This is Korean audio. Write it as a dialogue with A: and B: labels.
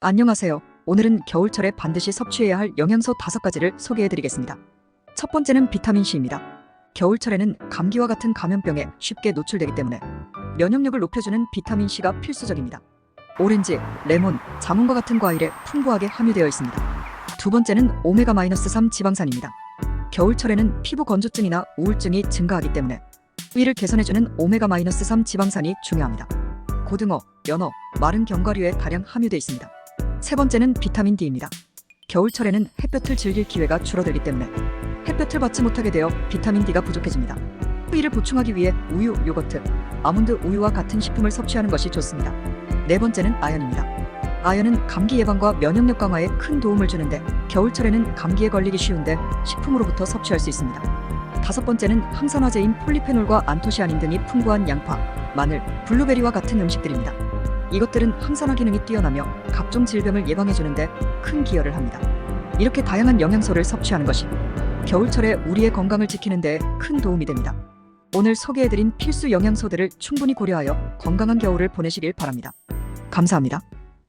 A: 안녕하세요. 오늘은 겨울철에 반드시 섭취해야 할 영양소 다섯 가지를 소개해 드리겠습니다. 첫 번째는 비타민 C입니다. 겨울철에는 감기와 같은 감염병에 쉽게 노출되기 때문에 면역력을 높여주는 비타민 C가 필수적입니다. 오렌지, 레몬, 자몽과 같은 과일에 풍부하게 함유되어 있습니다. 두 번째는 오메가-3 지방산입니다. 겨울철에는 피부 건조증이나 우울증이 증가하기 때문에 위를 개선해주는 오메가-3 지방산이 중요합니다. 고등어, 연어, 마른 견과류에 다량 함유되어 있습니다. 세 번째는 비타민 D입니다. 겨울철에는 햇볕을 즐길 기회가 줄어들기 때문에 햇볕을 받지 못하게 되어 비타민 D가 부족해집니다. 이를 보충하기 위해 우유, 요거트, 아몬드 우유와 같은 식품을 섭취하는 것이 좋습니다. 네 번째는 아연입니다. 아연은 감기 예방과 면역력 강화에 큰 도움을 주는데 겨울철에는 감기에 걸리기 쉬운데 식품으로부터 섭취할 수 있습니다. 다섯 번째는 항산화제인 폴리페놀과 안토시아닌 등이 풍부한 양파, 마늘, 블루베리와 같은 음식들입니다. 이것들은 항산화 기능이 뛰어나며 각종 질병을 예방해주는데 큰 기여를 합니다. 이렇게 다양한 영양소를 섭취하는 것이 겨울철에 우리의 건강을 지키는 데 큰 도움이 됩니다. 오늘 소개해드린 필수 영양소들을 충분히 고려하여 건강한 겨울을 보내시길 바랍니다. 감사합니다.